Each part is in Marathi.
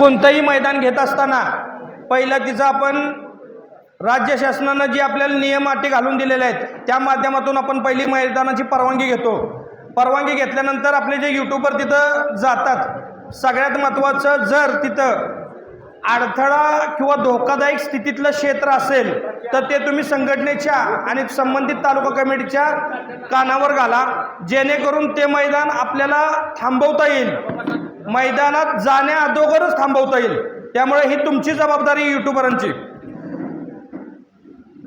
कोणतंही मैदान घेत असताना पहिलं तिचं आपण राज्य शासनानं जी आपल्याला नियम अटी घालून दिलेले आहेत त्या माध्यमातून आपण पहिली मैदानाची परवानगी घेतो. परवानगी घेतल्यानंतर आपले जे यूट्यूबर तिथं जातात सगळ्यात महत्त्वाचं जर तिथं अडथळा किंवा धोकादायक स्थितीतलं क्षेत्र असेल तर ते तुम्ही संघटनेच्या आणि संबंधित तालुका कमिटीच्या कानावर घाला. जेणेकरून ते मैदान आपल्याला थांबवता येईल. मैदानात जाण्या अगोदरच थांबवता येईल. त्यामुळे ही तुमची जबाबदारी युट्यूबरांची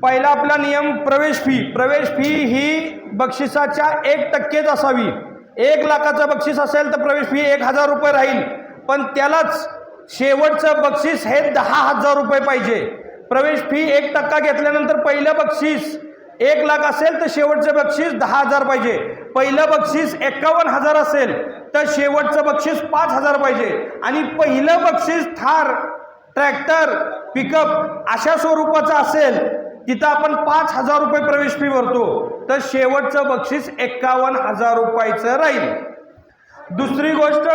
पहिला आपला नियम प्रवेश फी प्रवेश फी ही बक्षिसाच्या एक टक्केच असावी. एक लाखाचं बक्षीस असेल तर प्रवेश फी एक हजार रुपये राहील. पण त्यालाच शेवटचं बक्षीस हे दहा हजार रुपये पाहिजे. प्रवेश फी एक टक्का घेतल्यानंतर पहिलं बक्षीस एक लाख असेल तर शेवटचं बक्षीस दहा हजार पाहिजे. पहिलं बक्षीस एकावन्न हजार असेल तर शेवटचं बक्षीस पाच हजार पाहिजे. आणि पहिलं बक्षीस थार ट्रॅक्टर पिकअप अशा स्वरूपाचं असेल तिथं आपण पाच हजार रुपये प्रवेश फी भरतो. तर शेवटचं बक्षीस एक्कावन्न हजार रुपयाचं राहील. दुसरी गोष्ट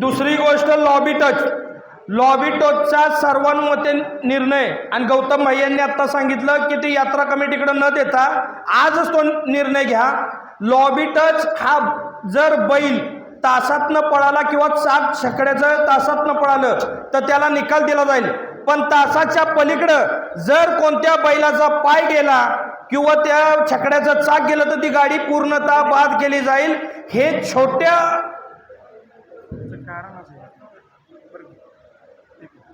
दुसरी गोष्ट लॉबी टच. लॉबिटोचा सर्वानुमते निर्णय. आणि गौतम भाई यांनी आता सांगितलं की ती यात्रा कमिटीकडे न देता आजच तो निर्णय घ्या. लॉबिटच हा जर बैल तासातनं पळाला किंवा सात छकड्याचं तासातनं पळालं तर त्याला निकाल दिला जाईल. पण तासाच्या पलीकडं जर कोणत्या बैलाचा पाय गेला किंवा त्या छकड्याचं चाक गेलं तर ती गाडी पूर्णतः बाद केली जाईल. हे छोट्या त्याचं कारण असं आहे बरं का? ठीक आहे.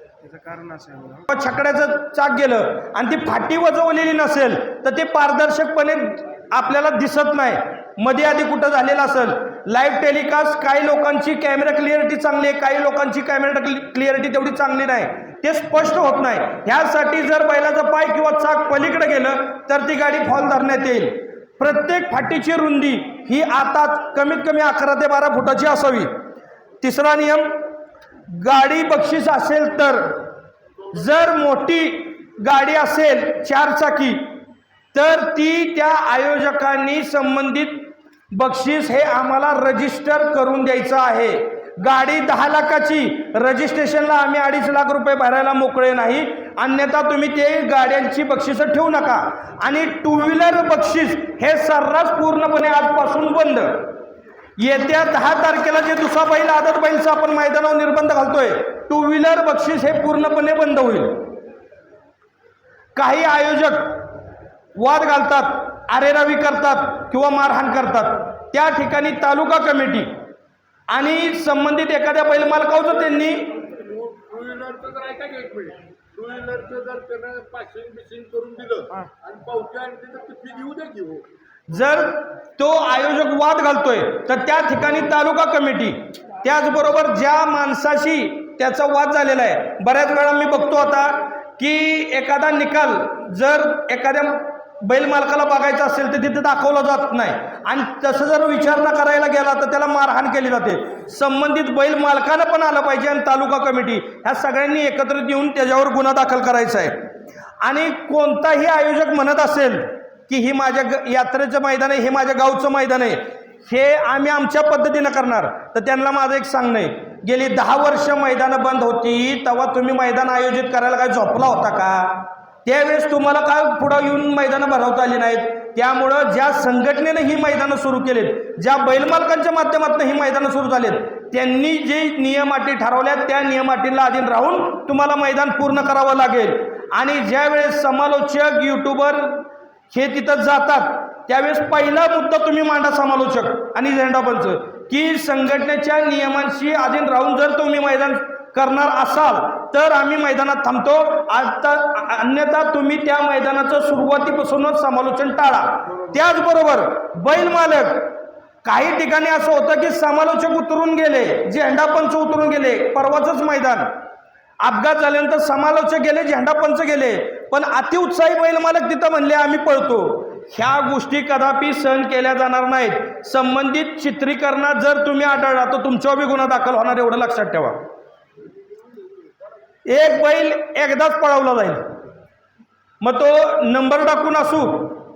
त्याचं कारण छकड्याचं चाक गेलं आणि ती फाटी वजवलेली नसेल तर ते पारदर्शकपणे आपल्याला दिसत नाही. मध्ये आधी कुठं झालेलं असेल? लाईव्ह टेलिकास्ट काही लोकांची कॅमेरा क्लिअरिटी चांगली आहे काही लोकांची कॅमेरा क्लिअरिटी तेवढी चांगली नाही. ते स्पष्ट होत नाही. ह्यासाठी जर बैलाचा पाय किंवा चाक पलीकडे गेलं तर ती गाडी फॉल धरण्यात येईल. प्रत्येक फाटीची रुंदी ही आता कमीत कमी अकरा ते बारा फुटाची असावी. तिसरा नियम गाडी बक्षीस असेल तर जर मोठी गाडी असेल चारचाकी तर ती त्या आयोजकांनी संबंधित बक्षीस हे आम्हाला रजिस्टर करून द्यायचं आहे. गाडी दहा लाखाची रजिस्ट्रेशनला आम्ही अडीच लाख रुपये भरायला मोकळे नाही. अन्यथा तुम्ही ते गाड्यांची बक्षिसं ठेवू नका. आणि टू व्हीलर बक्षीस हे सर्रास पूर्णपणे आजपासून बंद. येत्या दहा तारखेला जे दुसरा बैल आदत बैलचा आपण मैदानावर निर्बंध घालतोय टू व्हीलर बक्षीस हे पूर्णपणे बंद होईल. काही आयोजक वाद घालतात आरेरावी करतात किंवा मारहाण करतात. त्या ठिकाणी तालुका कमिटी आणि संबंधित एखाद्या बैल मालकाचं त्यांनी टू व्हीलरचं जर त्यानं पासिंग बिसिंग करून दिलं आणि पावत्या आणि तिथं ती फी घेऊ जर तो आयोजक वाद घालतोय तर त्या ठिकाणी तालुका कमिटी त्याचबरोबर ज्या माणसाशी त्याचा वाद झालेला आहे बऱ्याच वेळा मी बघतो आता की एखादा निकाल जर एखाद्या बैल मालकाला बघायचा असेल तर तिथे दाखवला जात नाही. आणि तसं जर विचारणा करायला गेला तर त्याला मारहाण केली जाते. संबंधित बैल मालकानं पण आलं पाहिजे आणि तालुका कमिटी ह्या सगळ्यांनी एकत्रित येऊन त्याच्यावर गुन्हा दाखल करायचा आहे. आणि कोणताही आयोजक म्हणत असेल की ही माझ्या ग यात्रेचं मैदान आहे हे माझ्या गावचं मैदान आहे. हे आम्ही आमच्या पद्धतीनं करणार. तर त्यांना माझं एक सांगणं आहे. गेली दहा वर्ष मैदानं बंद होती तेव्हा तुम्ही मैदान आयोजित करायला काय झोपला होता का? त्यावेळेस तुम्हाला काय पुढं येऊन मैदानं भरवता आली नाहीत? त्यामुळं ज्या संघटनेनं ही मैदानं सुरू केलीत ज्या बैलमालकांच्या माध्यमातून ही मैदानं सुरू झालीत त्यांनी जे नियम अटी ठरवल्यात त्या नियम अटींना अधीन राहून तुम्हाला मैदान पूर्ण करावं लागेल. आणि ज्यावेळेस समालोचक युट्यूबर हे तिथं जातात. त्यावेळेस पहिला मुद्दा तुम्ही मांडा समालोचक आणि झेंडापंच की संघटनेच्या नियमांशी अधीन राहून जर तुम्ही मैदान करणार असाल तर आम्ही मैदानात थांबतो. आता अन्यथा तुम्ही त्या मैदानाचं सुरुवातीपासूनच समालोचन टाळा. त्याचबरोबर बैल मालक काही ठिकाणी असं होतं की समालोचक उतरून गेले झेंडापंच उतरून गेले परवाचंच मैदान. अपघात झाल्यानंतर समालोचक गेले झेंडापंच गेले. पण अतिउत्साही बैल मालक तिथं म्हणले आम्ही पळतो. ह्या गोष्टी कदापि सहन केल्या जाणार नाहीत. संबंधित चित्रीकरणात जर तुम्ही आढळला तर तुमच्यावर बी गुन्हा दाखल होणार एवढं लक्षात ठेवा. एक बैल एकदाच पळवला जाईल. मग तो नंबर टाकून असू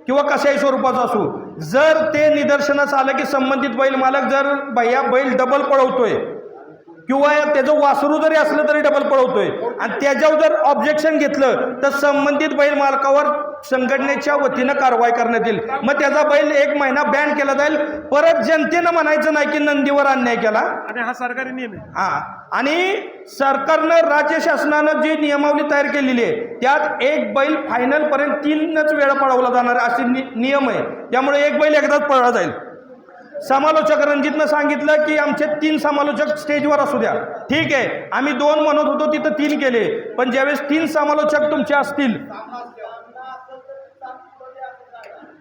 किंवा कशाही स्वरूपाचा असू जर ते निदर्शनास आलं की संबंधित बैल मालक जर भैया बैल डबल पळवतोय किंवा त्याचं वासरू जरी असलं तरी डबल पळवतोय. आणि त्याच्यावर जर ऑब्जेक्शन घेतलं तर संबंधित बैल मालकावर संघटनेच्या वतीनं कारवाई करण्यात येईल. मग त्याचा बैल एक महिना बॅन केला जाईल. परत जनतेनं म्हणायचं नाही की नंदीवर अन्याय केला. आणि हा सरकारी नियम आहे. हा. आणि सरकारनं राज्य शासनानं जी नियमावली तयार केलेली आहे त्यात एक बैल फायनल पर्यंत तीनच वेळा पळवला जाणार असे नि- नियम आहे. त्यामुळे एक बैल एकदाच पळला जाईल. समालोचक रणजितनं सांगितलं की आमचे तीन समालोचक स्टेजवर असू द्या. ठीक आहे. आम्ही दोन म्हणत होतो तिथं तीन केले. पण ज्यावेळेस तीन समालोचक तुमचे असतील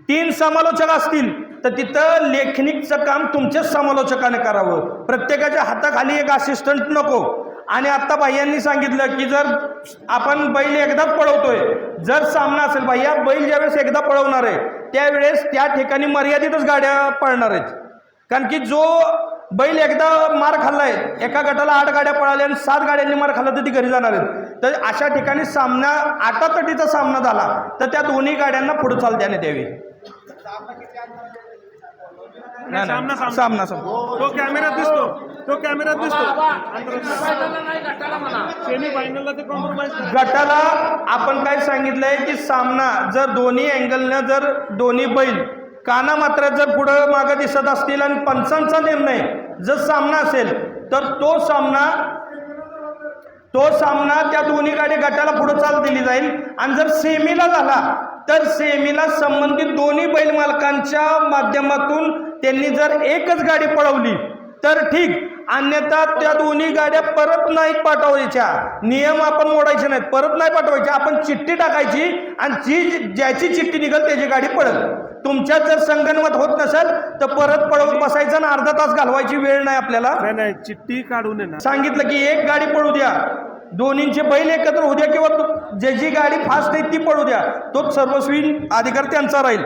तीन समालोचक असतील तर तिथं लेखनिकचं काम तुमच्याच समालोचकाने करावं. प्रत्येकाच्या हाताखाली एक असिस्टंट नको. आणि आत्ता भाय्यांनी सांगितलं की जर आपण बैल एकदाच पळवतोय जर सामना असेल भैया बैल ज्यावेळेस एकदा पळवणार आहे त्यावेळेस त्या ठिकाणी मर्यादितच गाड्या पळणार आहेत. कारण की जो बैल एकदा मार खाल्लाय एका गटाला आठ गाड्या पळाल्या आणि सात गाड्यांनी मार खाल्ला तर ती घरी जाणार आहेत. तर अशा ठिकाणी सामना आटातटीचा सामना झाला तर त्या दोन्ही गाड्यांना पुढे चाल देण्यात यावी नाही, सामना. सामना. सामना सामना. तो कॅमेऱ्यात दिसतो तो कॅमेऱ्यात दिसतो. मैदानाला नाही गटाला म्हणा. सेमी फायनलला ते कॉम्प्रोमाइज गटाला आपण काय सांगितलंय की सामना जर दोन्ही अँगलनं जर दोन्ही बैल काना मात्र जर पुढं मागं दिसत असतील आणि पंचांचा निर्णय जर सामना असेल तर तो सामना तो सामना त्या दोन्ही गाडी गटाला पुढे चाल दिली जाईल. आणि जर सेमीला झाला तर सेमीला संबंधित दोन्ही बैल मालकांच्या माध्यमातून त्यांनी जर एकच गाडी पळवली तर ठीक. अन्यथा त्या दोन्ही गाड्या परत नाही पाठवायच्या. नियम आपण मोडायचे नाहीत. परत नाही पाठवायच्या आपण चिठ्ठी टाकायची आणि जी ज्याची चिठ्ठी निघल त्याची गाडी पळल. तुमच्यात जर संगनमत होत नसेल तर परत पळवत बसायचं आणि अर्धा तास घालवायची वेळ नाही आपल्याला. नाही नाही चिठ्ठी काढून आहे ना. सांगितलं की एक गाडी पळू द्या. दोन्हींचे बैल एकत्र होऊ द्या किंवा तो- ज्याची गाडी फास्ट आहे ती पळू द्या. तोच सर्वस्वी अधिकार त्यांचा राहील.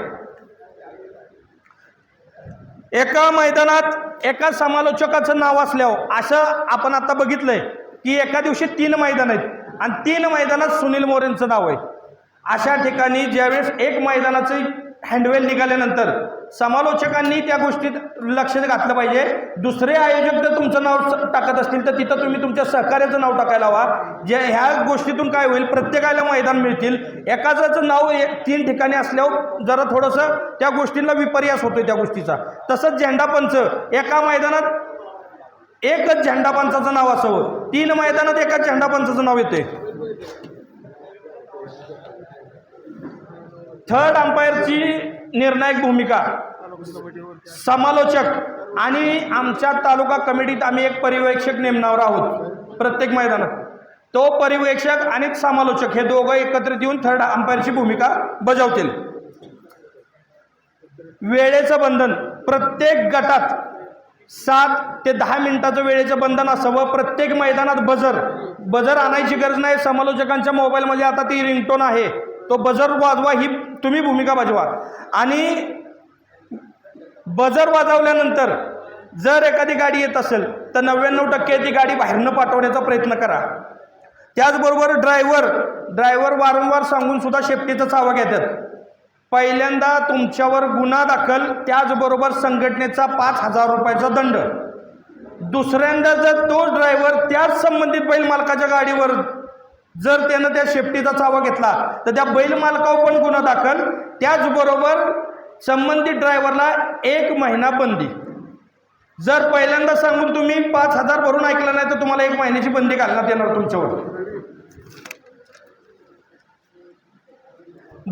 एका मैदानात एका समालोचकाचं नाव असल्यावर असं आपण आता बघितलंय की एका दिवशी तीन मैदान आहेत. आणि तीन मैदानात सुनील मोरेंचं नाव आहे. अशा ठिकाणी ज्यावेळेस एक मैदानाचं हँडवेल निघाल्यानंतर समालोचकांनी त्या गोष्टीत लक्ष घातलं पाहिजे. दुसरे आयोजक जर तुमचं नाव स- टाकत असतील तर तिथं तुम्ही तुमच्या सहकार्याचं नाव टाकायला हवा. जे ह्या गोष्टीतून काय होईल प्रत्येकाला मैदान मिळतील. एकाचं नाव तीन ठिकाणी असल्यावर जरा थोडंसं त्या गोष्टींना विपर्यास होतोय त्या गोष्टीचा. तसंच झेंडापंच एका मैदानात एकच झेंडापंचाचं नाव असावं. तीन मैदानात एकाच झेंडापंचाचं नाव येते थर्ड अंपायरची निर्णायक भूमिका. समालोचक आणि आमच्या तालुका कमिटीत आम्ही एक पर्यवेक्षक नेमणार आहोत प्रत्येक मैदानात. तो पर्यवेक्षक आणि समालोचक हे दोघं एकत्रित येऊन थर्ड अंपायरची भूमिका बजावतील. वेळेचं बंधन प्रत्येक गटात सात ते दहा मिनिटाचं वेळेचं बंधन असावं. प्रत्येक मैदानात बजर बजर आणायची गरज नाही. समालोचकांच्या मोबाईलमध्ये आता ती रिंगटोन आहे. तो बजर वाजवा ही तुम्ही भूमिका बजवा. आणि बजर वाजवल्यानंतर जर एखादी गाडी येत असेल तर नव्याण्णव टक्के ती गाडी बाहेरनं पाठवण्याचा प्रयत्न करा. त्याचबरोबर ड्रायव्हर ड्रायव्हर वारंवार सांगून सुद्धा शेफ्टीचा चावा घेतात. पहिल्यांदा तुमच्यावर गुन्हा दाखल त्याचबरोबर संघटनेचा पाच हजार रुपयाचा दंड. दुसऱ्यांदा जर तो ड्रायव्हर त्याच संबंधित बैल मालकाच्या गाडीवर जर त्यानं त्या शेपटीचा चावा घेतला तर त्या बैल मालकावर पण गुन्हा दाखल. त्याचबरोबर संबंधित ड्रायव्हरला एक महिना बंदी. जर पहिल्यांदा सांगून तुम्ही पाच हजार भरून ऐकलं नाही तर तुम्हाला एक महिन्याची बंदी घालण्यात येणार तुमच्यावर.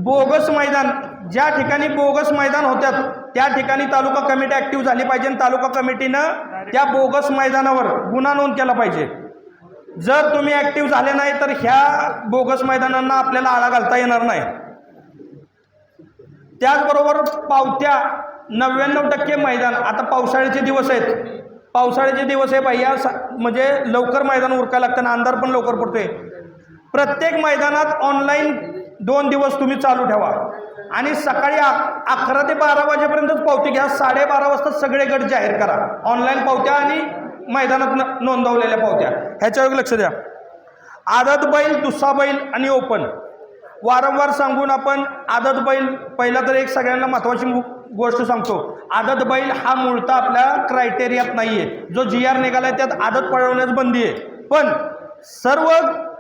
बोगस मैदान ज्या ठिकाणी बोगस मैदान होत्यात त्या ठिकाणी तालुका कमिटी ऍक्टिव्ह झाली पाहिजे आणि तालुका कमिटीनं त्या बोगस मैदानावर गुन्हा नोंद केला पाहिजे. जर तुम्ही ॲक्टिव्ह झाले नाही तर ह्या बोगस मैदानांना आपल्याला आळा घालता येणार नाही. त्याचबरोबर पावत्या नव्याण्णव टक्के मैदान आता पावसाळ्याचे दिवस आहेत. पावसाळ्याचे दिवस आहे भैया सा- म्हणजे लवकर मैदान उरकायला लागतं आणि अंधार पण लवकर पडतोय. प्रत्येक मैदानात ऑनलाईन दोन दिवस तुम्ही चालू ठेवा. आणि सकाळी अकरा ते बारा वाजेपर्यंतच पावती घ्या. साडेबारा वाजता सगळे गट जाहीर करा. ऑनलाईन पावत्या आणि मैदानात नोंदवलेल्या पावत्या. ह्याच्यावर लक्ष द्या. आदत बैल दुसरा बैल आणि ओपन. वारंवार सांगून आपण आदत बैल पहिला तर एक सगळ्यांना महत्त्वाची मु- गोष्ट सांगतो. आदत बैल हा मूळता आपल्या क्रायटेरियात नाही आहे जो जी आर निघाला आहे त्यात आदत पळवण्यास बंदी आहे. पण सर्व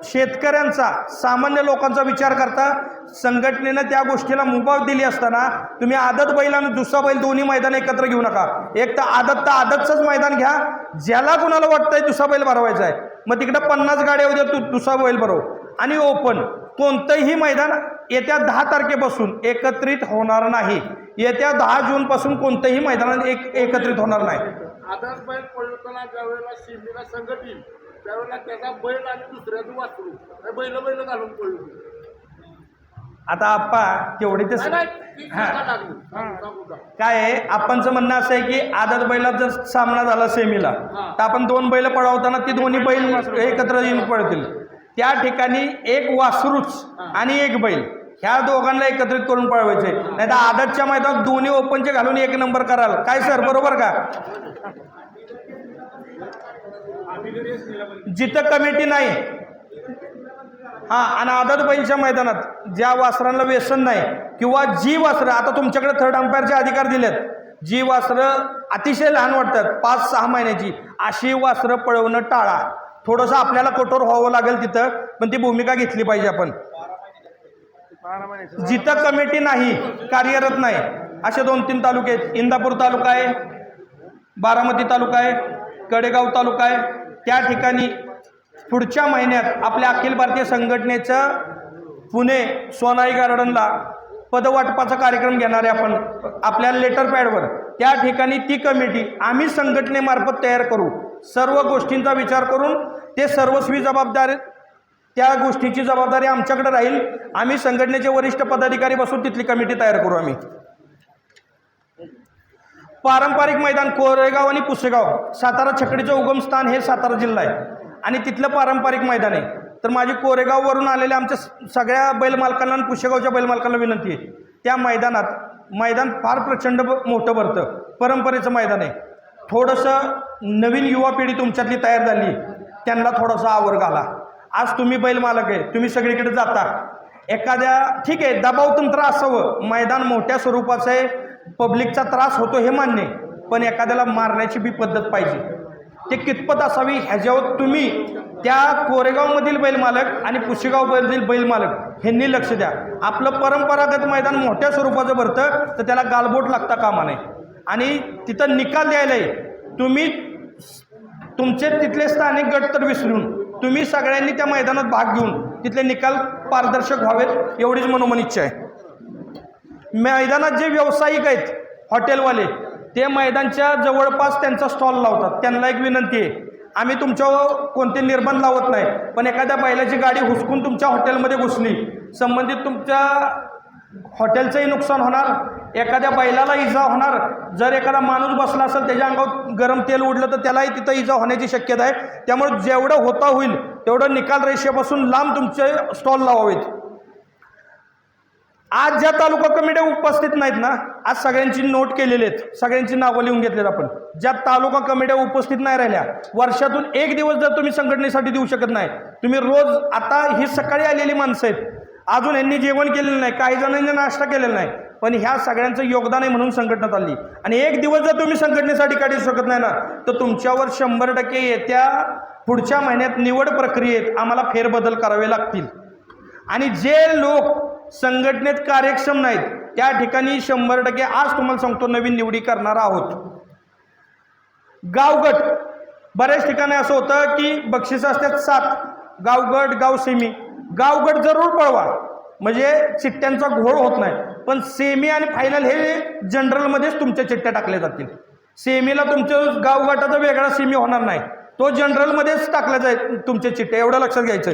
शेतकऱ्यांचा सामान्य लोकांचा विचार करता संघटनेनं त्या गोष्टीला मुभाव दिली असताना तुम्ही आदत बैल आणि दुसरा बैल दोन्ही मैदान एकत्र घेऊ नका. एक तर आदत तर आदतचंच मैदान घ्या ज्याला कुणाला वाटतंय तुसा बैल भरवायचा आहे. मग तिकडं पन्नास गाड्या उद्या तू तुसा बैल भरव. आणि ओपन कोणतंही मैदान येत्या दहा तारखेपासून एकत्रित होणार नाही. येत्या दहा जूनपासून कोणतंही मैदानात एक एकत्रित होणार नाही. आदर्श बैल पळवताना ज्यावेळेला शिमीला संगत येईल त्यावेळेला त्याचा बैल आणि दुसऱ्याचं वाचलो बैल बैल घालून पळवू आता आप्पा तेवढी ते हां. काय आहे? आपणचं म्हणणं असं आहे की आदत बैलात जर सामना झाला सेमीला तर आपण दोन बैल पळवताना ती दोन्ही बैल एकत्र येऊन पळतील. त्या ठिकाणी एक वासरूच आणि एक बैल ह्या दोघांना एकत्रित करून पळवायचे. नाही तर आदतच्या मैदानात दोन्ही ओपनचे घालून एक नंबर कराल. काय सर? बरोबर का? जिथं कमिटी नाही हा आणि आदत मैदानात ज्या वासरांना व्यसन नाही किंवा जी वासरं आता तुमच्याकडे थर्ड अंपायरचे अधिकार दिलेत. जी वासरं अतिशय लहान वाटतात पाच सहा महिन्याची अशी वासरं पळवणं टाळा. थोडंसं आपल्याला कठोर व्हावं लागेल तिथं पण ती भूमिका घेतली पाहिजे आपण. जिथं कमिटी नाही कार्यरत नाही असे दोन तीन तालुके आहेत. इंदापूर तालुका आहे बारामती तालुका आहे कडेगाव तालुका आहे. त्या ठिकाणी पुढच्या महिन्यात आपल्या अखिल भारतीय संघटनेचं पुणे सोनाई गार्डनला पदवाटपाचा कार्यक्रम घेणारे आपण आपल्या लेटर पॅडवर त्या ठिकाणी ती कमिटी आम्ही संघटनेमार्फत तयार करू. सर्व गोष्टींचा विचार करून ते सर्वस्वी जबाबदारी त्या गोष्टीची जबाबदारी आमच्याकडे राहील. आम्ही संघटनेचे वरिष्ठ पदाधिकारी बसून तिथली कमिटी तयार करू आम्ही. पारंपरिक मैदान कोरेगाव आणि पुसेगाव. सातारा छकडीचं उगमस्थान हे सातारा जिल्हा आहे. आणि तिथलं पारंपरिक मैदान आहे. तर माझी कोरेगाववरून आलेल्या आमच्या सगळ्या बैलमालकांना आणि पुशेगावच्या बैलमालकांना विनंती आहे. त्या मैदानात मैदान फार प्रचंड मोठं भरतं. परंपरेचं मैदान आहे. थोडंसं नवीन युवा पिढी तुमच्यातली तयार झाली त्यांना थोडासा आवर घाला. आज तुम्ही बैलमालक आहे. तुम्ही सगळीकडे जाता. एखाद्या ठीक आहे दबाव तंत्र असावं. मैदान मोठ्या स्वरूपाचं आहे. पब्लिकचा त्रास होतो हे मान्य पण एखाद्याला मारण्याची बी पद्धत पाहिजे. ते कितपत असावी ह्याच्यावर तुम्ही त्या कोरेगावमधील बैल मालक आणि पुशेगावमधील बैल मालक ह्यांनी लक्ष द्या. आपलं परंपरागत मैदान मोठ्या स्वरूपाचं भरतं तर त्याला गालबोट लागता कामा नये. आणि तिथं निकाल द्यायला तुम्ही तुमचे तिथले स्थानिक गट तर विसरून तुम्ही सगळ्यांनी त्या मैदानात भाग घेऊन तिथले निकाल पारदर्शक व्हावेत एवढीच मनोमन इच्छा आहे. मैदानात जे व्यावसायिक आहेत हॉटेलवाले ते मैदानच्या जवळपास त्यांचा स्टॉल लावतात. त्यांना एक विनंती आहे. आम्ही तुमच्यावर कोणते निर्बंध लावत नाही पण एखाद्या बैलाची गाडी हुसकून तुमच्या हॉटेलमध्ये घुसली संबंधित तुमच्या हॉटेलचंही नुकसान होणार एखाद्या बैलाला इजा होणार जर एखादा माणूस बसला असेल त्याच्या अंगावर गरम तेल उडलं तर त्यालाही तिथं इजा होण्याची शक्यता आहे. त्यामुळे जेवढं होता होईल तेवढं निकाल रेषेपासून लांब तुमचे स्टॉल लावावेत. आज ज्या तालुका कमिट्या उपस्थित नाहीत ना आज सगळ्यांची नोट केलेली आहेत. सगळ्यांची नावं लिहून घेतलेत आपण. ज्या तालुका कमिट्या उपस्थित नाही राहिल्या वर्षातून एक दिवस जर तुम्ही संघटनेसाठी देऊ शकत नाही तुम्ही रोज आता ही सकाळी आलेली माणसं आहेत. अजून यांनी जेवण केलेलं नाही काही जणांनी नाश्ता केलेला नाही पण ह्या सगळ्यांचं योगदान आहे म्हणून संघटना चालली. आणि एक दिवस जर तुम्ही संघटनेसाठी काढू शकत नाही ना तर तुमच्यावर शंभर टक्के येत्या पुढच्या महिन्यात निवड प्रक्रियेत आम्हाला फेरबदल करावे लागतील. आणि जे लोक संघटनेत कार्यक्षम नाहीत. त्या ठिकाणी शंभर टक्के आज तुम्हाला सांगतो नवीन निवडी करणार आहोत. गावगट. बऱ्याच ठिकाणी असं होतं की बक्षीस असतात सात. गावगट गाव सेमी गावगट जरूर पळवा. म्हणजे चिठ्ठ्यांचा घोळ होत नाही. पण सेमी आणि फायनल हे जनरलमध्येच तुमच्या चिट्ट्या टाकल्या जातील. सेमीला तुमचं गावगटाचा वेगळा सेमी होणार नाही. तो जनरलमध्येच टाकला जाईल तुमच्या चिठ्ठ्या एवढं लक्षात घ्यायचं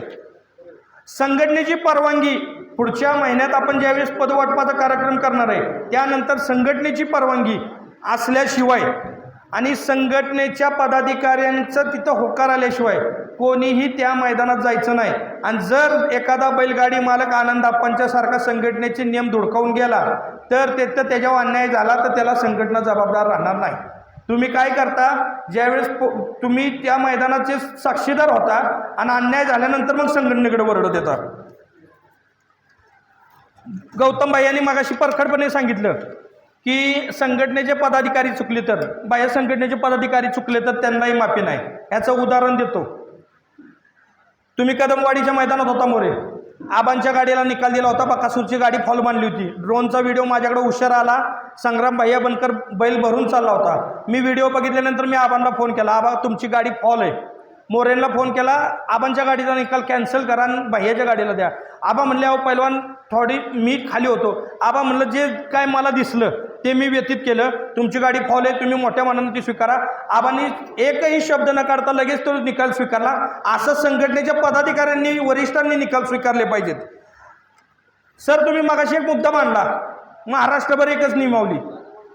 संघटनेची परवानगी. पुढच्या महिन्यात आपण ज्यावेळेस पदवाटपाचा कार्यक्रम करणार आहे त्यानंतर संघटनेची परवानगी असल्याशिवाय आणि संघटनेच्या पदाधिकाऱ्यांचं तिथं होकार आल्याशिवाय कोणीही त्या मैदानात जायचं नाही. आणि जर एखादा बैलगाडी मालक आनंद सारखा संघटनेचे नियम धुडकावून गेला तर तिथं त्याच्यावर अन्याय झाला तर त्याला संघटना जबाबदार राहणार नाही. तुम्ही काय करता? ज्यावेळेस पो- तुम्ही त्या मैदानाचे साक्षीदार होता आणि अन्याय झाल्यानंतर मग संघटनेकडे वरडत देता गौतम भाई यांनी मगाशी परखडपणे सांगितलं की संघटनेचे पदाधिकारी चुकले तर बाह्य संघटनेचे पदाधिकारी चुकले तर त्यांनाही माफी नाही. याचं उदाहरण देतो. तुम्ही कदमवाडीच्या मैदानात होता मोरे. आबांच्या गाडीला निकाल दिला होता बकासूरची गाडी फॉल मानली होती. ड्रोनचा व्हिडिओ माझ्याकडे उशीर आला. संग्राम भैया बनकर बैल भरून चालला होता. मी व्हिडिओ बघितल्यानंतर मी आबांना फोन केला आबा तुमची गाडी फॉल आहे. मोरेंना फोन केला आबांच्या गाडीचा निकाल कॅन्सल करा आणि भैयाच्या गाडीला द्या. आबा म्हणले अहो पैलवान थोडी मी खाली होतो. आबा म्हणलं जे काय मला दिसलं ते मी व्यतीत केलं. तुमची गाडी फॉल आहे तुम्ही मोठ्या मनानं ती स्वीकारा. आबांनी एकही शब्द न काढता लगेच तो निकाल स्वीकारला. असं संघटनेच्या पदाधिकाऱ्यांनी वरिष्ठांनी निकाल स्वीकारले पाहिजेत. सर तुम्ही मगाशी एक मुद्दा मांडला. महाराष्ट्रभर एकच नियमावली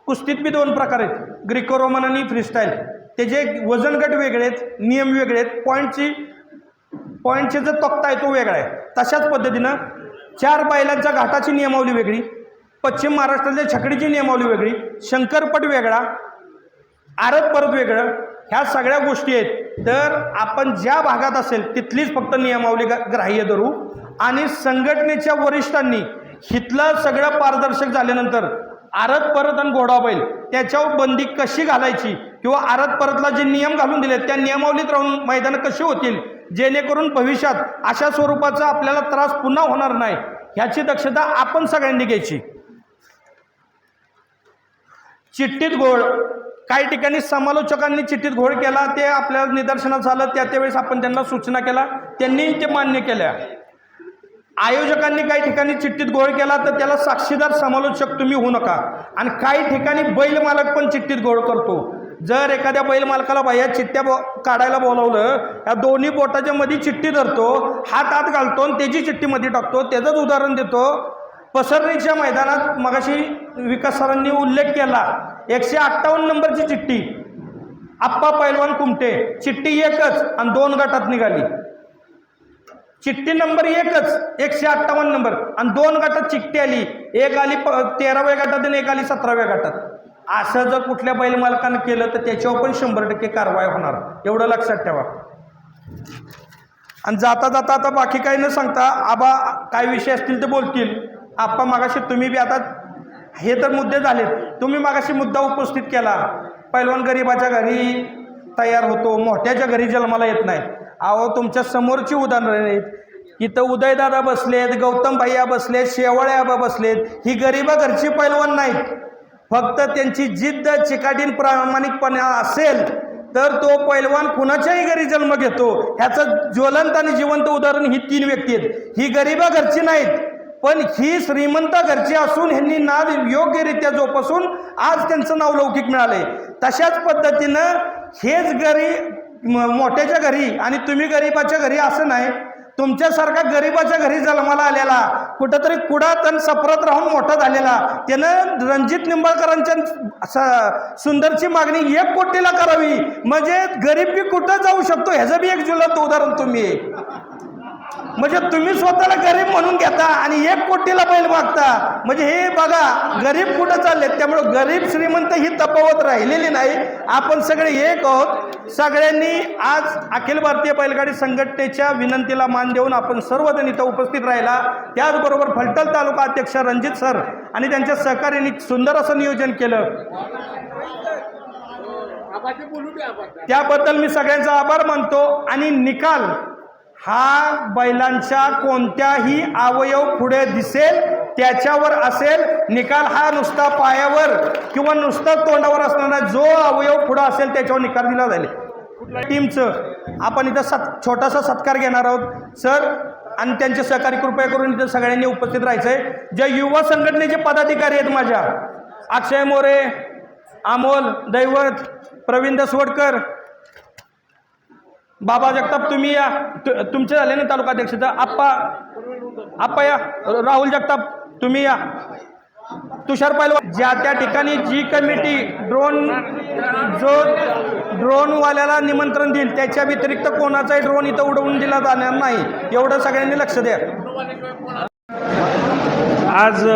कुस्तीत बी दोन प्रकार आहेत. ग्रिको रोमन आणि फ्रीस्टाईल. त्याचे वजनगट वेगळे आहेत नियम वेगळे आहेत. पॉईंटची पॉईंटचे जो तक्ता आहे तो वेगळा आहे. तशाच पद्धतीनं चार बैलांच्या घाटाची नियमावली वेगळी पश्चिम महाराष्ट्रातल्या छकडीची नियमावली वेगळी शंकरपट वेगळा आरत परत वेगळं ह्या सगळ्या गोष्टी आहेत. तर आपण ज्या भागात असेल तिथलीच फक्त नियमावली ग- ग्राह्य धरू. आणि संघटनेच्या वरिष्ठांनी हिथलं सगळं पारदर्शक झाल्यानंतर आरत परत आणि घोडा बैल त्याच्यावर बंदी कशी घालायची? किंवा आरत परतला जे नियम घालून दिले त्या नियमावलीत राहून मैदानं कशी होतील? जेणेकरून भविष्यात अशा स्वरूपाचा आपल्याला त्रास पुन्हा होणार नाही ह्याची दक्षता आपण सगळ्यांनी घ्यायची. चिठ्ठीत घोळ काही ठिकाणी समालोचकांनी चिठ्ठीत घोळ केला ते आपल्याला निदर्शनास आलं त्या त्यावेळेस आपण त्यांना सूचना केला त्यांनी ते मान्य केल्या. आयोजकांनी काही ठिकाणी चिठ्ठीत घोळ केला तर त्याला साक्षीदार समालोचक तुम्ही होऊ नका. आणि काही ठिकाणी बैल मालक पण चिठ्ठीत घोळ करतो. जर एखाद्या बैल मालकाला बाह्या चिठ्ठ्या बो काढायला बोलावलं या दोन्ही बोटाच्या मध्ये चिठ्ठी धरतो हात आत घालतो आणि त्याची चिठ्ठीमध्ये टाकतो त्याचंच उदाहरण देतो. पसरणीच्या मैदानात मगाशी विकास सरांनी उल्लेख केला एकशे अठ्ठावन्न नंबरची चिठ्ठी. आप्पा पैलवान कुमटे. चिठ्ठी एकच आणि दोन गटात निघाली. चिठ्ठी नंबर एकच एकशे अठ्ठावन्न नंबर. आणि दोन गटात चिठ्ठी आली. एक आली प तेराव्या गटात आणि एक आली सतराव्या गटात. असं जर कुठल्या बैल मालकानं केलं तर त्याच्यावर पण शंभर टक्के कारवाई होणार. एवढं लक्षात ठेवा. आणि जाता जाता आता बाकी काही न सांगता आबा काय विषय असतील ते बोलतील. आप्पा मागाशी तुम्ही बी आता हे तर मुद्दे झालेत. तुम्ही मागाशी मुद्दा उपस्थित केला. पैलवान गरिबाच्या घरी तयार होतो. मोठ्याच्या घरी जन्माला येत नाही. अहो तुमच्या समोरची उदाहरणं आहेत. इथं उदयदादा बसलेत गौतम भैया बसलेत शेवळे आबा बसलेत. ही गरिबा घरची पैलवान नाहीत. फक्त त्यांची जिद्द चिकाटीन प्रामाणिकपणे असेल तर तो पैलवान कुणाच्याही घरी जन्म घेतो? ह्याचं ज्वलंत आणि जिवंत उदाहरण ही तीन व्यक्ती आहेत. ही गरिबा घरची नाहीत पण ही श्रीमंत घरची असून ह्यांनी नाद योग्यरित्या जोपासून आज त्यांचं नाव लौकिक मिळाले तशाच पद्धतीनं हेच घरी म- मोठ्याच्या घरी आणि तुम्ही गरिबाच्या घरी असं नाही तुमच्यासारखा गरिबाच्या घरी जन्माला आलेला कुठंतरी कुडात आणि सफरत राहून मोठा झालेला त्यानं रणजित निंबाळकरांच्या सुंदरची मागणी एक कोटीला करावी. म्हणजे गरीब बी कुठं जाऊ शकतो? ह्याचं बी एक जुलत उदाहरण तुम्ही. म्हणजे तुम्ही स्वतःला गरीब म्हणून घेता आणि एक कोटीला बैल मागता. म्हणजे हे बघा गरीब कुठं चालले त्यामुळे गरीब श्रीमंत ही तफावत राहिलेली नाही. आपण सगळे एक आहोत. सगळ्यांनी आज अखिल भारतीय बैलगाडी संघटनेच्या विनंतीला मान देऊन आपण सर्वजण इथं उपस्थित राहिला. त्याचबरोबर फलटण तालुका अध्यक्ष रणजित सर आणि त्यांच्या सहकार्याने सुंदर असं नियोजन केलं. त्याबद्दल मी सगळ्यांचा आभार मानतो. आणि निकाल हा बैलांच्या कोणत्याही अवयव पुढे दिसेल त्याच्यावर असेल निकाल हा नुसता पायावर किंवा नुसता तोंडावर असणार जो अवयव पुढे असेल त्याच्यावर निकाल दिला जाईल. कुठल्या टीमचं. आपण इथं सत् छोटासा सत्कार घेणार आहोत. सर आणि त्यांचे सहकारी कृपया करून इथं सगळ्यांनी उपस्थित राहायचं आहे जे युवा संघटनेचे पदाधिकारी आहेत माझ्या अक्षय मोरे अमोल दैवत प्रवीण दसवडकर बाबा जगताप तुम्ही या. तुमचे झाले ना तालुका अध्यक्ष तर आप्पा आप्पा या. राहुल जगताप तुम्ही या. तुषार पैलवान ज्या त्या ठिकाणी जी कमिटी ड्रोन जो ड्रोनवाल्याला निमंत्रण देईल त्याच्या व्यतिरिक्त कोणाचाही ड्रोन इथं उडवून दिला जाणार नाही. एवढं सगळ्यांनी लक्ष द्या. आज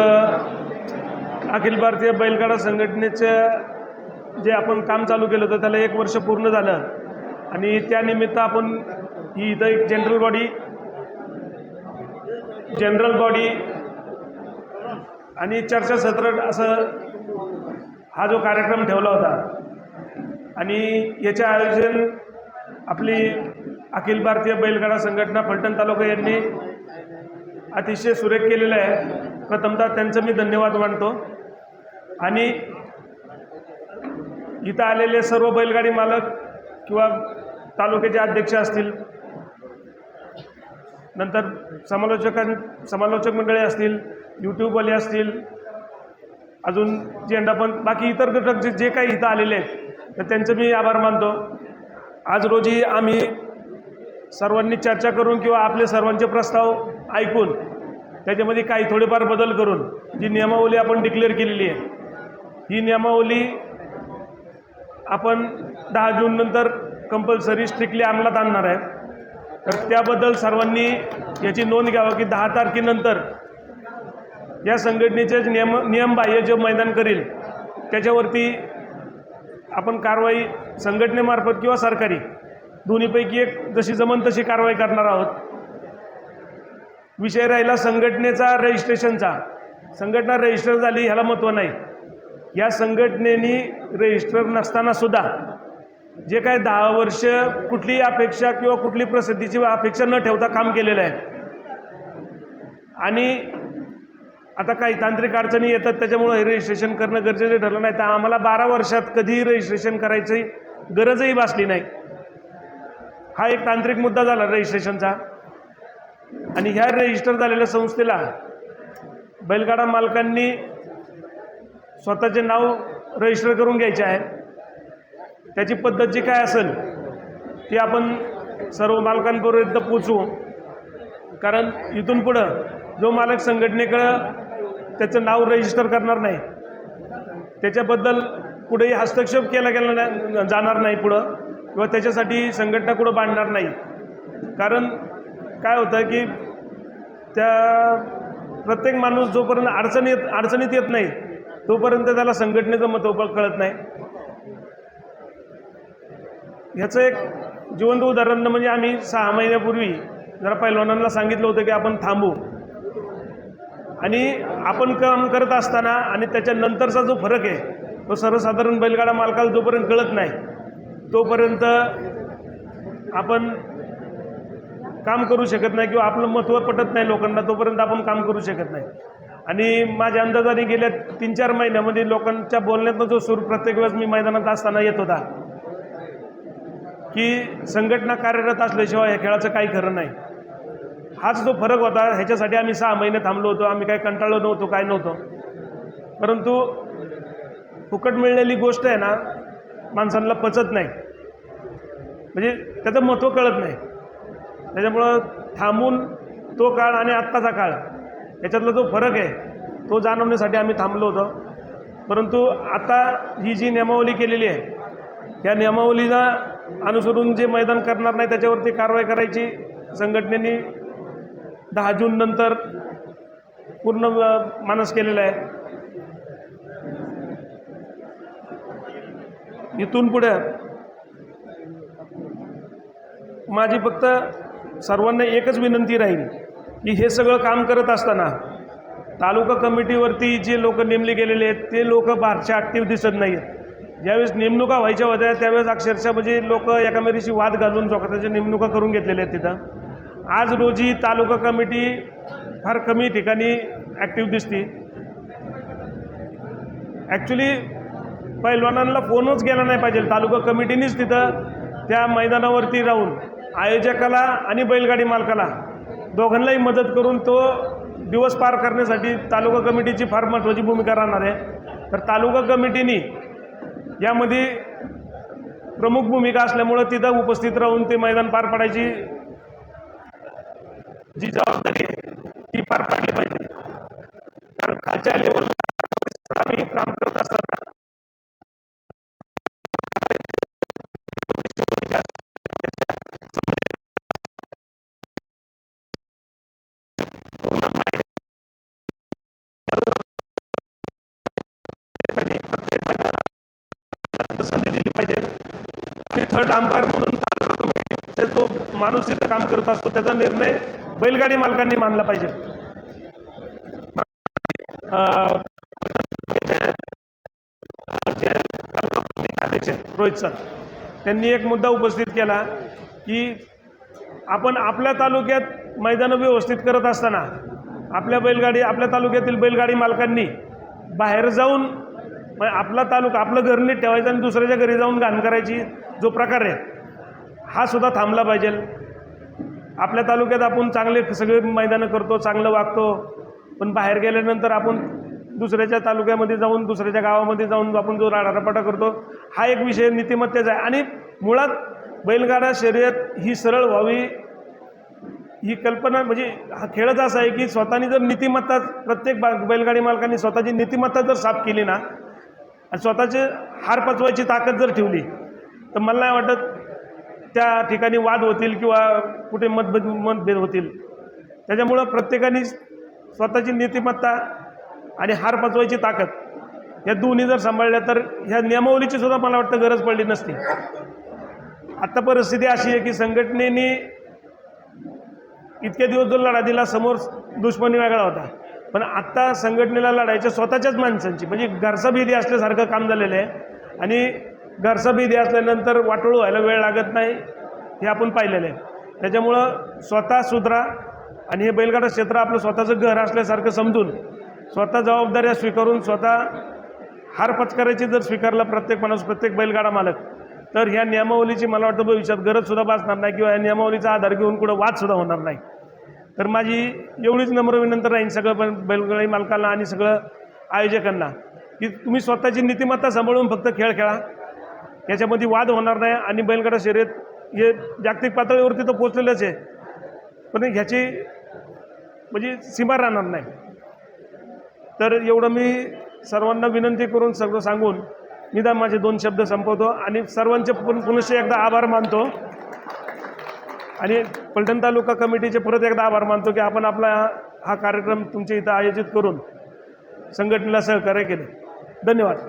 अखिल भारतीय बैलगाडा संघटनेचं जे आपण काम चालू केलं होतं त्याला एक वर्ष पूर्ण झालं. आणि त्यानिमित्त आपण ही इथं एक जनरल बॉडी जनरल बॉडी आणि चर्चासत्र असं हा जो कार्यक्रम ठेवला होता. आणि याचे आयोजन आपली अखिल भारतीय बैलगाडा संघटना फलटण तालुका यांनी अतिशय सुरेख केलेलं आहे. प्रथमतः त्यांचं मी धन्यवाद मानतो. आणि इथं आलेले सर्व बैलगाडी मालक किंवा तालुक्याचे अध्यक्ष असतील. नंतर समालोचकां समालोचक मंडळी असतील यूट्यूबवाले असतील अजून झेंडा पण बाकी इतर घटक जे जे काही इथं आलेले आहेत तर त्यांचं मी आभार मानतो. आज रोजी आम्ही सर्वांनी चर्चा करून किंवा आपले सर्वांचे प्रस्ताव ऐकून त्याच्यामध्ये काही थोडेफार बदल करून जी नियमावली आपण डिक्लेअर केलेली आहे ही नियमावली आपण दहा जूननंतर कंपल्सरी स्ट्रिक्टली अंमलात आणणार आहे तर त्याबद्दल सर्वांनी याची नोंद घ्यावं की दहा तारखेनंतर या संघटनेचे नियम नियमबाह्य जे मैदान करेल त्याच्यावरती आपण कारवाई संघटनेमार्फत किंवा सरकारी दोन्हीपैकी एक जशी जमन तशी कारवाई करणार आहोत. विषय राहिला संघटनेचा रजिस्ट्रेशनचा. संघटना रजिस्टर झाली ह्याला महत्त्व नाही. या संघटनेनी रजिस्टर नसतानासुद्धा जे काय दहा वर्ष कुठलीही अपेक्षा किंवा कुठली प्रसिद्धीची अपेक्षा न ठेवता काम केलेलं आहे. आणि आता काही तांत्रिक अडचणी येतात त्याच्यामुळं हे रजिस्ट्रेशन करणं गरजेचं ठरलं नाही. तर आम्हाला बारा वर्षात कधीही रजिस्ट्रेशन करायची गरजही भासली नाही. हा एक तांत्रिक मुद्दा झाला रजिस्ट्रेशनचा आणि ह्या रजिस्टर झालेल्या संस्थेला बैलगाडा मालकांनी स्वतःचे नाव रजिस्टर करून घ्यायचे आहे. त्याची पद्धत जी काय असेल ती आपण सर्व मालकांपर्यंत पोचू कारण इथून पुढं जो मालक संघटनेकडं त्याचं नाव रजिस्टर करणार नाही त्याच्याबद्दल कुठेही हस्तक्षेप केला गेला नाही जाणार नाही पुढं किंवा त्याच्यासाठी संघटना कुठं बांधणार नाही. कारण काय होतं की त्या प्रत्येक माणूस जोपर्यंत अडचणीत अडचणीत येत नाही तोपर्यंत त्याला संघटनेचं महत्त्व कळत नाही. ह्याचं एक जिवंत उदाहरण म्हणजे आम्ही सहा महिन्यापूर्वी जरा पैलवानांना सांगितलं होतं की आपण थांबू. आणि आपण काम करत असताना आणि त्याच्यानंतरचा जो फरक आहे तो सर्वसाधारण बैलगाडा मालकाला जोपर्यंत कळत नाही तोपर्यंत आपण काम करू शकत नाही किंवा आपलं महत्त्व पटत नाही लोकांना तोपर्यंत आपण काम करू शकत नाही. आणि माझ्या अंदाजाने गेल्या तीन चार महिन्यामध्ये लोकांच्या बोलण्यातनं जो सूर प्रत्येक वेळेस मी मैदानात असताना येत होता की संघटना कार्यरत असल्याशिवाय या खेळाचं काही खरं नाही. हाच जो फरक होता ह्याच्यासाठी आम्ही सहा महिने थांबलो होतो. आम्ही काही कंटाळलो नव्हतो काय नव्हतो. परंतु फुकट मिळलेली गोष्ट आहे ना माणसांना पचत नाही. म्हणजे त्याचं महत्त्व कळत नाही. त्याच्यामुळं थांबून तो काळ आणि आत्ताचा काळ याच्यातला जो फरक आहे तो जाणवण्यासाठी आम्ही थांबलो होतो. परंतु आता ही जी नियमावली केलेली आहे या नियमावलीला अनुसरून जे मैदान करणार नाही त्याच्यावरती कारवाई करायची. संघटनेने दहा जून नंतर पूर्ण मानस केलेला आहे. इथून पुढे माझी फक्त सर्वांना एकच विनंती राहील की हे सगळं काम करत असताना तालुका कमिटीवरती जे लोक नेमले गेलेले आहेत ते लोक फारशा ॲक्टिव्ह दिसत नाही आहेत ज्यावेळेस नेमणुका व्हायच्या होत्या त्यावेळेस अक्षरशः म्हणजे लोक एकामेरीशी वाद घालून स्वतःच्या नेमणुका करून घेतलेल्या आहेत तिथं. आज रोजी तालुका कमिटी फार कमी ठिकाणी ॲक्टिव्ह दिसते. ॲक्च्युली पैलवानांना फोनच गेला नाही पाहिजे. तालुका कमिटीनेच तिथं त्या मैदानावरती राहून आयोजकाला आणि बैलगाडी मालकाला दोघांनाही मदत करून तो दिवस पार करण्यासाठी तालुका कमिटीची फार महत्त्वाची भूमिका राहणार आहे. तर तालुका कमिटीने यामध्ये प्रमुख भूमिका असल्यामुळं तिथं उपस्थित राहून ते मैदान पार पाडायची जी जबाबदारी आहे ती पार पाडली पाहिजे. कारण खालच्या लेवलला आम्ही काम करत असताना आणि थर्ड अंपायर म्हणून तो. माणूस तिथं काम करत असतो त्याचा निर्णय बैलगाडी मालकांनी मानला पाहिजे. रोहित सर त्यांनी एक मुद्दा उपस्थित केला की आपण आपल्या तालुक्यात मैदानं व्यवस्थित करत असताना आपल्या बैलगाडी आपल्या तालुक्यातील बैलगाडी मालकांनी बाहेर जाऊन म्हणजे आपला तालुका आपलं घर नीट ठेवायचं आणि दुसऱ्याच्या घरी जाऊन घाण करायची जो प्रकार आहे हा सुद्धा थांबला पाहिजे. आपल्या तालुक्यात आपण चांगले सगळे मैदानं करतो चांगलं वागतो पण बाहेर गेल्यानंतर आपण दुसऱ्याच्या तालुक्यामध्ये जाऊन दुसऱ्याच्या गावामध्ये जाऊन आपण जो राडारपाटा करतो हा एक विषय नीतिमत्तेचा आहे. आणि मुळात बैलगाडा शर्यत ही सरळ व्हावी ही कल्पना म्हणजे हा खेळच असा आहे की स्वतःनी जर नीतिमत्ता प्रत्येक बा बैलगाडी मालकांनी स्वतःची नीतिमत्ता जर साफ केली ना आणि स्वतःचे हार पचवायची ताकद जर ठेवली तर मला नाही वाटत त्या ठिकाणी वाद होतील किंवा कुठे मतभेद मतभेद होतील. त्याच्यामुळं प्रत्येकाने स्वतःची नीतिमत्ता आणि हार पचवायची ताकद या दोन्ही जर सांभाळल्या तर ह्या नियमावलीची सुद्धा मला वाटतं गरज पडली नसती. आत्ता परिस्थिती अशी आहे की संघटनेने इतके दिवस जो लढा दिला समोर दुश्मनी वेगळा होता. पण आत्ता संघटनेला लढायच्या स्वतःच्याच माणसांची. म्हणजे घरचा भीती असल्यासारखं काम झालेलं आहे. आणि घरचा भीती असल्यानंतर वाटोळ व्हायला वेळ लागत नाही हे आपण पाहिलेलं आहे. त्याच्यामुळं स्वतः सुधरा आणि हे बैलगाडा क्षेत्र आपलं स्वतःचं घर असल्यासारखं समजून स्वतः जबाबदाऱ्या स्वीकारून स्वतः हार पत्करायची जर स्वीकारला प्रत्येक माणूस प्रत्येक बैलगाडा मालक तर ह्या नियमावलीची मला वाटतं भविष्यात गरजसुद्धा भासणार नाही किंवा या नियमावलीचा आधार घेऊन कुठं वादसुद्धा होणार नाही. तर माझी एवढीच नम्र विनंती राहील सगळं पण बैलगाडी मालकांना आणि सगळं आयोजकांना की तुम्ही स्वतःची नीतिमत्ता सांभाळून फक्त खेळ खेळा. याच्यामध्ये वाद होणार नाही आणि बैलगाडा शर्यत हे जागतिक पातळीवरती तर पोचलेलंच आहे. पण ह्याची म्हणजे सीमा राहणार नाही. तर एवढं मी सर्वांना विनंती करून सगळं सांगून निदान माझे दोन शब्द संपवतो आणि सर्वांचे पण पुनश्च एकदा आभार मानतो. आणि पलटण तालुका कमिटीचे परत एकदा आभार मानतो की आपण आपला हा कार्यक्रम तुमच्या इथं आयोजित करून संघटनेला सहकार्य केले. धन्यवाद.